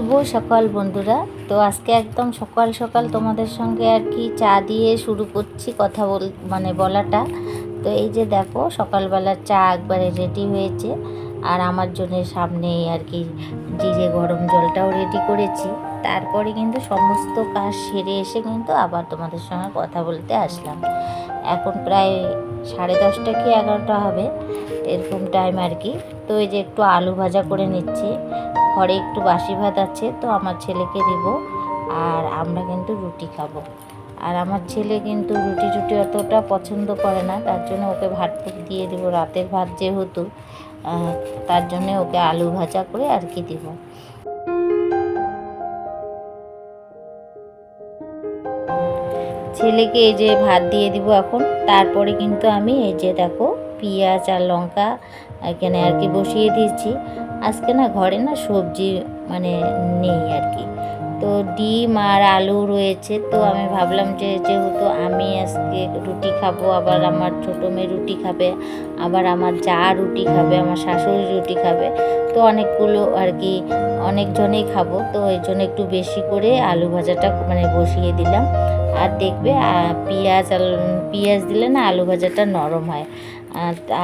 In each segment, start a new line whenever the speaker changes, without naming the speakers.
শুভ সকাল বন্ধুরা। তো আজকে একদম সকাল সকাল তোমাদের সঙ্গে আর কি চা দিয়ে শুরু করছি কথা বল মানে বলাটা। তো এই যে দেখো সকালবেলা চা একবারে রেডি হয়েছে। আর আমার জন্য সামনে আর কি জিরে গরম জলটাও রেডি করেছি। তারপরে কিন্তু সমস্ত কাজ সেরে এসে কিন্তু আবার তোমাদের সঙ্গে কথা বলতে আসলাম। এখন প্রায় সাড়ে দশটা কি এগারোটা হবে, এরকম টাইম আর কি। তো এই যে একটু আলু ভাজা করে নিচ্ছি। ঘরে একটু বাসি ভাত আছে, তো আমার ছেলেকে দিব আর আমরা কিন্তু রুটি খাব। আর আমার ছেলে কিন্তু রুটি টুটি অতটা পছন্দ করে না, তার জন্য ওকে ভাত দিয়ে দিব, রাতের ভাত যেহেতু তার জন্যে ওকে আলু ভাজা করে আর কি দিব। ছেলেকে এই যে ভাত দিয়ে দিব এখন, তারপরে কিন্তু আমি এই যে দেখো, পেঁয়াজ আর লঙ্কা এখানে আর কি বসিয়ে দিয়েছি। আজকে না ঘরে না সবজি মানে নেই আর কি। তো ডিম আর আলু রয়েছে, তো আমি ভাবলাম যে যেহেতু আমি আজকে রুটি খাব, আবার আমার ছোটো মেয়ে রুটি খাবে, আবার আমার যা রুটি খাবে, আমার শাশুড়ি রুটি খাবে, তো অনেকগুলো আর কি অনেকজনেই খাব, তো এই জন্য একটু বেশি করে আলু ভাজাটা মানে বসিয়ে দিলাম। আর দেখবে পেঁয়াজ পেঁয়াজ দিলে না আলু ভাজাটা নরম হয়।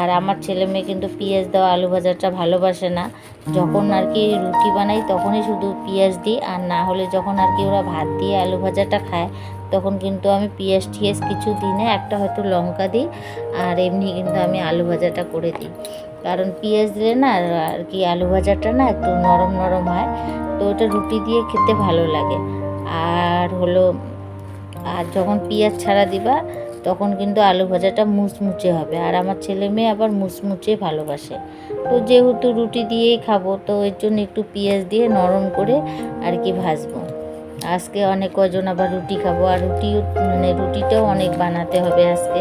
আর আমার ছেলে মেয়ে কিন্তু পেঁয়াজ দেওয়া আলু ভাজাটা ভালোবাসে না। যখন আর কি রুটি বানাই তখনই শুধু পেঁয়াজ দিই, আর না হলে যখন আর কি ওরা ভাত দিয়ে আলু ভাজাটা খায়, তখন কিন্তু আমি পেঁয়াজ টিয়াজ কিছু দিনে একটা হয়তো লঙ্কা দিই, আর এমনি কিন্তু আমি আলু ভাজাটা করে দিই। কারণ পেঁয়াজ দিলে না আর কি আলু ভাজাটা না একটু নরম নরম হয়, তো ওটা রুটি দিয়ে খেতে ভালো লাগে। আর হলো, আর যখন পেঁয়াজ ছাড়া দিবা তখন কিন্তু আলু ভাজাটা মুচমুচে হবে। আর আমার ছেলে মেয়ে আবার মুচমুচে ভালোবাসে। তো যেহেতু রুটি দিয়েই খাব, তো এর জন্য একটু পেঁয়াজ দিয়ে নরম করে আর কি ভাজবো। আজকে অনেক কজন আবার রুটি খাব। আর রুটি মানে রুটিটাও অনেক বানাতে হবে আজকে।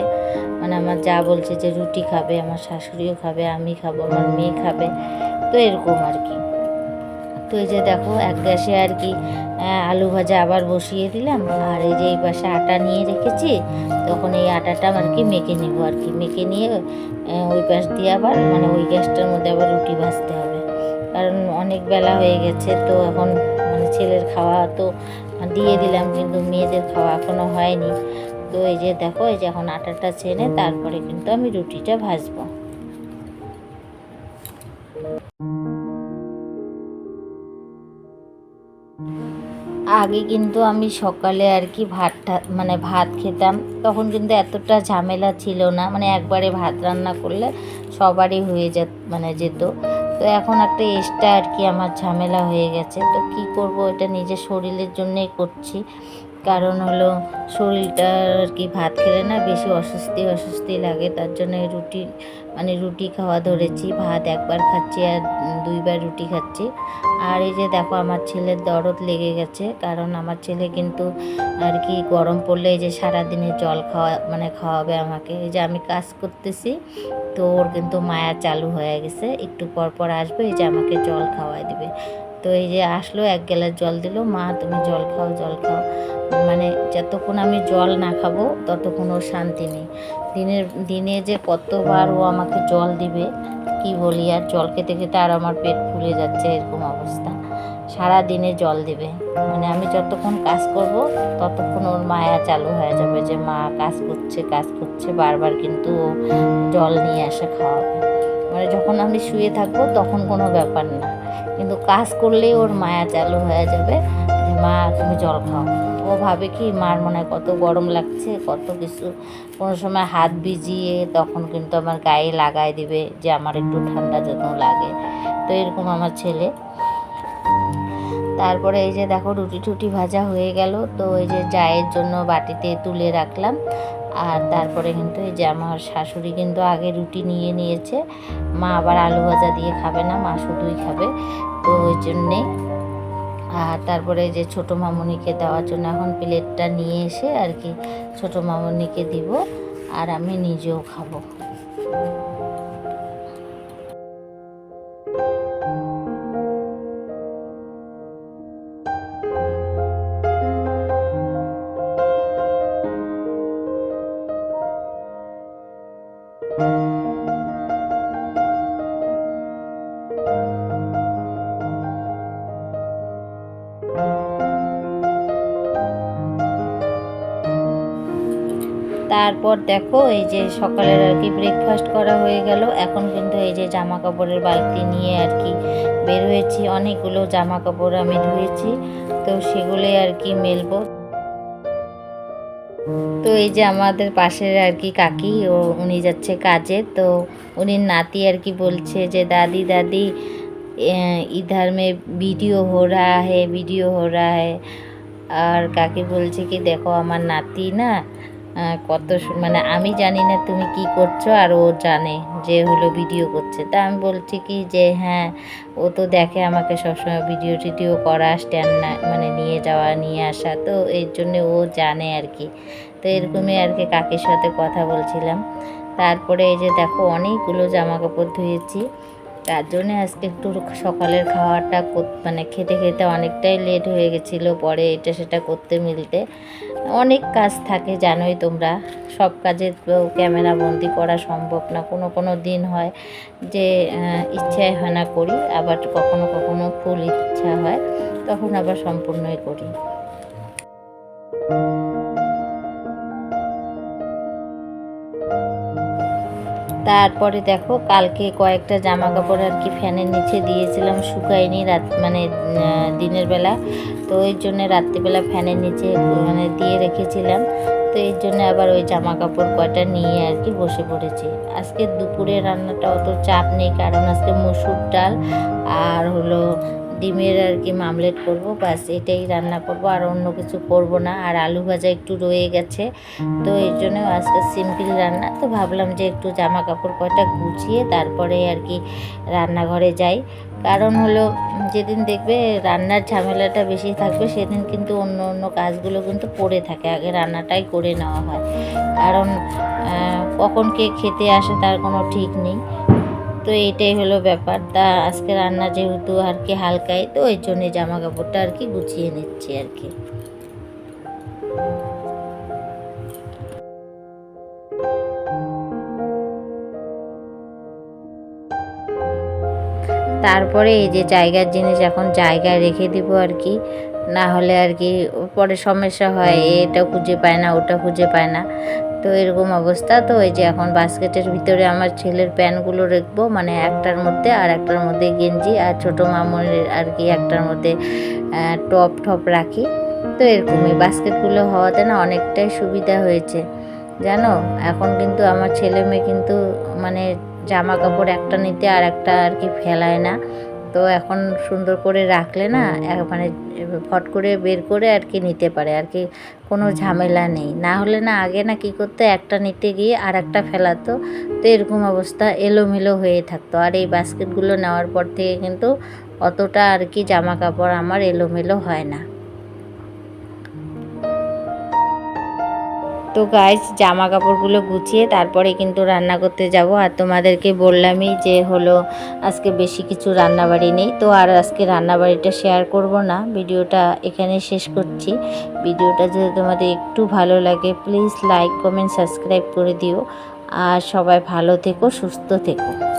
মানে আমার যা বলছে যে রুটি খাবে, আমার শাশুড়িও খাবে, আমি খাব, আমার মেয়ে খাবে। তো এরকম আর কি। এই যে দেখো এক গ্যাসে আর কি আলু ভাজা আবার বসিয়ে দিলাম। আর এই যে এই পাশে আটা নিয়ে রেখেছি, তখন এই আটাটা আর কি মেখে নেব আর কি। মেখে নিয়ে ওই পাশ দিয়ে আবার মানে ওই গ্যাসটার মধ্যে আবার রুটি ভাজতে হবে। কারণ অনেক বেলা হয়ে গেছে তো এখন মানে ছেলের খাওয়া তো দিয়ে দিলাম, কিন্তু মেয়েদের খাওয়া এখনও হয়নি। তো এই যে দেখো, এই যে এখন আটাটা ছেনে তারপরে কিন্তু আমি রুটিটা ভাজবো। আগে কিন্তু আমি সকালে আর কি ভাতটা মানে ভাত খেতাম। তখন কিন্তু এতটা ঝামেলা ছিল না মানে একবারে ভাত রান্না করলে সবারই হয়ে যেত মানে যেত। তো এখন একটা এক্সট্রা আর কি আমার ঝামেলা হয়ে গেছে। তো কি করব, এটা নিজের শরীরের জন্যই করছি। কারণ হলো শরীরটা আর কি ভাত খেলে না বেশি অস্বস্তি অস্বস্তি লাগে। তার জন্য রুটি মানে রুটি খাওয়া ধরেছি, ভাত একবার খাচ্ছি আর দুইবার রুটি খাচ্ছি। আর এই যে দেখো আমার ছেলের দরদ লেগে গেছে, কারণ আমার ছেলে কিন্তু আর কি গরম পড়লে এই যে সারাদিনে জল খাওয়া মানে খাওয়াবে আমাকে। এই যে আমি কাজ করতেছি, তো ওর কিন্তু মায়া চালু হয়ে গেছে। একটু পর পর আসবে, এই যে আমাকে জল খাওয়াই দিবে। তো এই যে আসলো, এক গ্লাস জল দিল, মা, তুমি জল খাও জল খাও। মানে যতক্ষণ আমি জল না খাব, ততক্ষণ ওর শান্তি নেই। দিনের, দিনে যে কতবার ও আমাকে জল দিবে, কি বলি, আর জল খেতে খেতে আর আমার পেট ফুলে যাচ্ছে এরকম অবস্থা। সারা দিনে জল দিবে। মানে আমি যতক্ষণ কাজ করব, ততক্ষণ ওর মায়া চালু হয়ে যাবে যে, মা, কাজ করছে কাজ করছে, বারবার কিন্তু ও জল নিয়ে এসে খাওয়াবে। মানে যখন আমি শুয়ে থাকব, তখন কোনো ব্যাপার না। কিন্তু কাজ করলেই ওর মায়া চালু হয়ে যাবে যে, মা, তুমি জল খাও। ও ভাবে কি, মার মনে হয় কত গরম লাগছে, কত কিছু। কোনো সময় হাত ভিজিয়ে তখন কিন্তু আমার গায়ে লাগাই দিবে যে আমার একটু ঠান্ডা যেন লাগে। তো এরকম আমার ছেলে। তারপরে এই যে দেখো রুটি টুটি ভাজা হয়ে গেল। তো এই যে চায়ের জন্য বাটিতে তুলে রাখলাম। আর তারপরে কিন্তু এই যে আমার শাশুড়ি কিন্তু আগে রুটি নিয়ে নিয়েছে। মা আবার আলু ভাজা দিয়ে খাবে না, মা শুধুই খাবে। তো ওই জন্যে আর তারপরে যে ছোট মামনিকে দেওয়ার জন্য এখন প্লেটটা নিয়ে এসে আর কি ছোট মামনিকে দিব আর আমি নিজেও খাব। তারপর দেখো এই যে সকালের আর কি ব্রেকফাস্ট করা হয়ে গেল। এখন কিন্তু এই যে জামা কাপড়ের বালতি নিয়ে আর কি বের হয়েছি। অনেকগুলো জামা কাপড় আমি ধুয়েছি। তো সেগুলোই আর কি মেলবো। তো এই যে আমাদের পাশের আর কি কাকি, ও উনি যাচ্ছে কাজে। তো উনি নাতি আর কি বলছে যে, দাদি দাদি ইধার মে ভিডিও হো রা হে ভিডিও হো রা হে আর কাকি বলছে কি, দেখো আমার নাতি না কত মানে আমি জানি না তুমি কি করছ আর ও জানে যে হলো ভিডিও করছে। তা আমি বলছি কি যে হ্যাঁ ও তো দেখে আমাকে সবসময় ভিডিও টিডিও করা স্ট্যান্ড মানে নিয়ে যাওয়া, নিয়ে আসা, তো এর জন্য ও জানে আর কি। তো এরকমই আর কি কাকির সাথে কথা বলছিলাম। তারপরে এই যে দেখো, অনেকগুলো জামা কাপড় ধুয়েছি। তার জন্য আজকে একটু সকালের খাওয়াটা মানে খেতে খেতে অনেকটাই লেট হয়ে গেছিল, পরে এটা সেটা করতে মিলতে। অনেক কাজ থাকে, জানোই তোমরা। সব কাজে ক্যামেরা বন্দি করা সম্ভব না। কোনো কোনো দিন হয় যে ইচ্ছায় হয় না করি, আবার কখনো কখনো ফুল ইচ্ছা হয়, তখন আবার সম্পূর্ণই করি। তারপরে দেখো, কালকে কয়েকটা জামা কাপড় আর কি ফ্যানের নিচে দিয়েছিলাম, শুকায়নি রাত মানে দিনের বেলা। তো ওই জন্য রাত্রিবেলা ফ্যানের নিচে মানে দিয়ে রেখেছিলাম। তো এর জন্য আবার ওই জামা কাপড় কয়টা নিয়ে আর কি বসে পড়েছি। আজকে দুপুরে রান্নাটা অত চাপ নেই, কারণ আজকে মুসুর ডাল আর হলো ডিমের আর কি মামলেট করব বাস এটাই রান্না করব, আর অন্য কিছু করব না। আর আলু ভাজা একটু রয়ে গেছে, তো এর জন্য আজকে সিম্পল রান্না। তো ভাবলাম যে একটু জামা কাপড় কয়টা গুছিয়ে তারপরে আর কি রান্নাঘরে যাই। কারণ হলো যেদিন দেখবে রান্নার ঝামেলাটা বেশি থাকবে, সেদিন কিন্তু অন্য অন্য কাজগুলো কিন্তু পড়ে থাকে, আগে রান্নাটাই করে নেওয়া হয়। কারণ কখন কে খেতে আসে তার কোনো ঠিক নেই। তো এটাই হলো ব্যাপার। তা আজকে রান্না যেহেতু আর কি হালকাই, তো ওই জন্যে জামা কাপড়টা আর কি গুছিয়ে নিচ্ছি আর কি। তারপরে এই যে জায়গার জিনিস এখন জায়গায় রেখে দিব আর কি, না হলে আর কি পরে সমস্যা হয় এটা খুঁজে পায় না ওটা খুঁজে পায় না। তো এরকম অবস্থা। তো ওই যে এখন বাস্কেটের ভিতরে আমার ছেলের প্যান্টগুলো রাখব মানে একটার মধ্যে আর একটার মধ্যে গেঞ্জি আর ছোটো মামুনের আর কি একটার মধ্যে টপ টপ রাখি। তো এরকমই বাস্কেটগুলো হওয়াতে না অনেকটাই সুবিধা হয়েছে। জানো? এখন কিন্তু আমার ছেলে মেয়ে কিন্তু মানে জামা কাপড় একটা নিতে আর একটা আর কি ফেলায় না। তো এখন সুন্দর করে রাখলে না মানে ফট করে বের করে আর কি নিতে পারে আর কি কোনো ঝামেলা নেই। না হলে না আগে না কি করতো একটা নিতে গিয়ে আর একটা ফেলাতো তো এরকম অবস্থা এলোমেলো হয়ে থাকতো। আর এই বাস্কেটগুলো নেওয়ার পর থেকে কিন্তু অতটা আর কি জামা কাপড় আমার এলোমেলো হয় না। তো গাইজ জামা কাপড়গুলো গুছিয়ে তারপরে কিন্তু রান্না করতে যাব। আর তোমাদেরকে বললামই যে হলো, আজকে বেশি কিছু রান্নাবাড়ি নেই। তো আর আজকে রান্নাবাড়িটা শেয়ার করব না। ভিডিওটা এখানে শেষ করছি। ভিডিওটা যদি তোমাদের একটু ভালো লাগে প্লিজ লাইক কমেন্ট সাবস্ক্রাইব করে দিও। আর সবাই ভালো থেকো, সুস্থ থেকো।